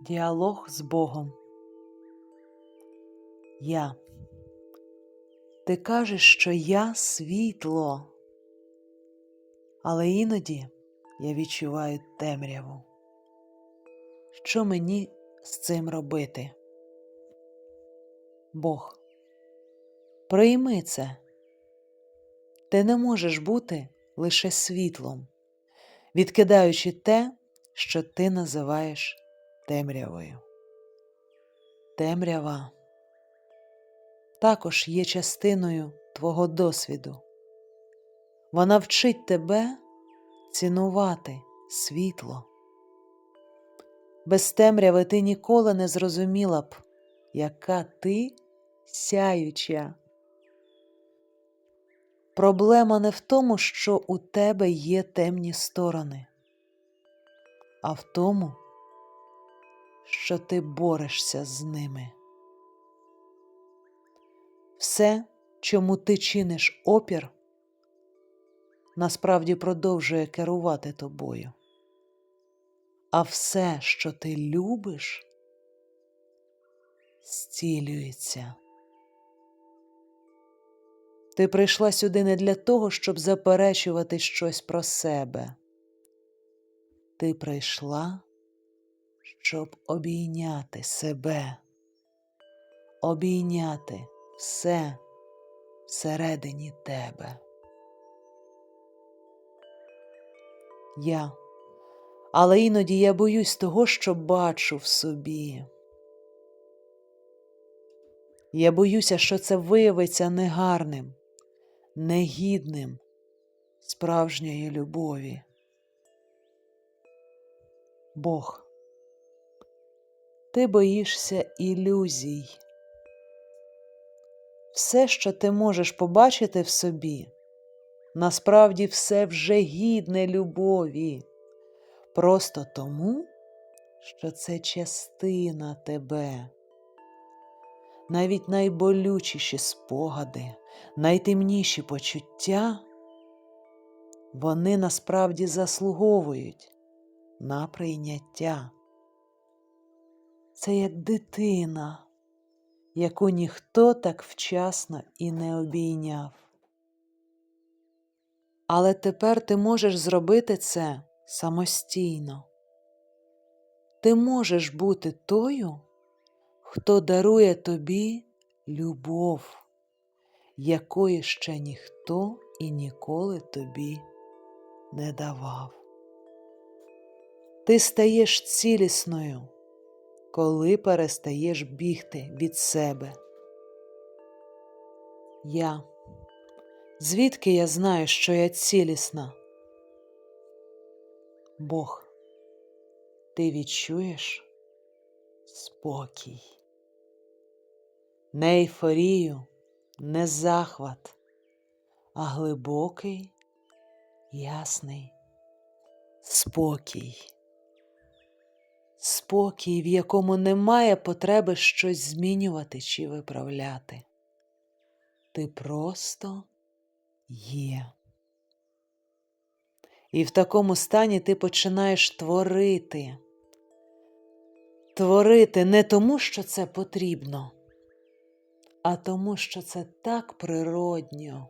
Діалог з Богом. Я. Ти кажеш, що я світло, але іноді я відчуваю темряву. Що мені з цим робити? Бог. Прийми це. Ти не можеш бути лише світлом, відкидаючи те, що ти називаєш темрявою. Темрява також є частиною твого досвіду. Вона вчить тебе цінувати світло. Без темряви ти ніколи не зрозуміла б, яка ти сяюча. Проблема не в тому, що у тебе є темні сторони, а в тому, що ти борешся з ними. Все, чому ти чиниш опір, насправді продовжує керувати тобою. А все, що ти любиш, зцілюється. Ти прийшла сюди не для того, щоб заперечувати щось про себе. Ти прийшла, щоб обійняти себе, обійняти все всередині тебе. Я. Але іноді я боюсь того, що бачу в собі. Я боюся, що це виявиться негарним, негідним справжньої любові. Бог, ти боїшся ілюзій. Все, що ти можеш побачити в собі, насправді все вже гідне любові, просто тому, що це частина тебе. Навіть найболючіші спогади, найтемніші почуття, вони насправді заслуговують на прийняття. Це як дитина, яку ніхто так вчасно і не обійняв. Але тепер ти можеш зробити це самостійно. Ти можеш бути тою, хто дарує тобі любов, якої ще ніхто і ніколи тобі не давав. Ти стаєш цілісною, коли перестаєш бігти від себе. Я. Звідки я знаю, що я цілісна? Бог, ти відчуєш спокій, не ейфорію, не захват, а глибокий, ясний спокій. Спокій, в якому немає потреби щось змінювати чи виправляти. Ти просто є. І в такому стані ти починаєш творити. Творити не тому, що це потрібно, а тому, що це так природньо.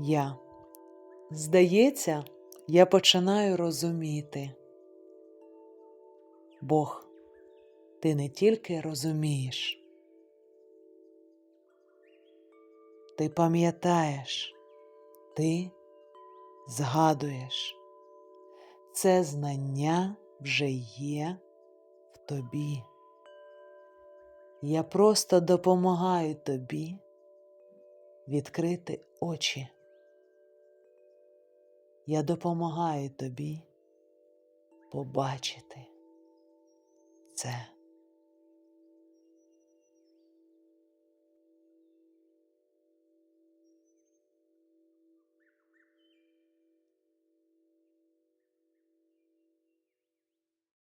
Я. Здається, я починаю розуміти. Бог, ти не тільки розумієш, ти пам'ятаєш, ти згадуєш. Це знання вже є в тобі. Я просто допомагаю тобі відкрити очі. Я допомагаю тобі побачити це.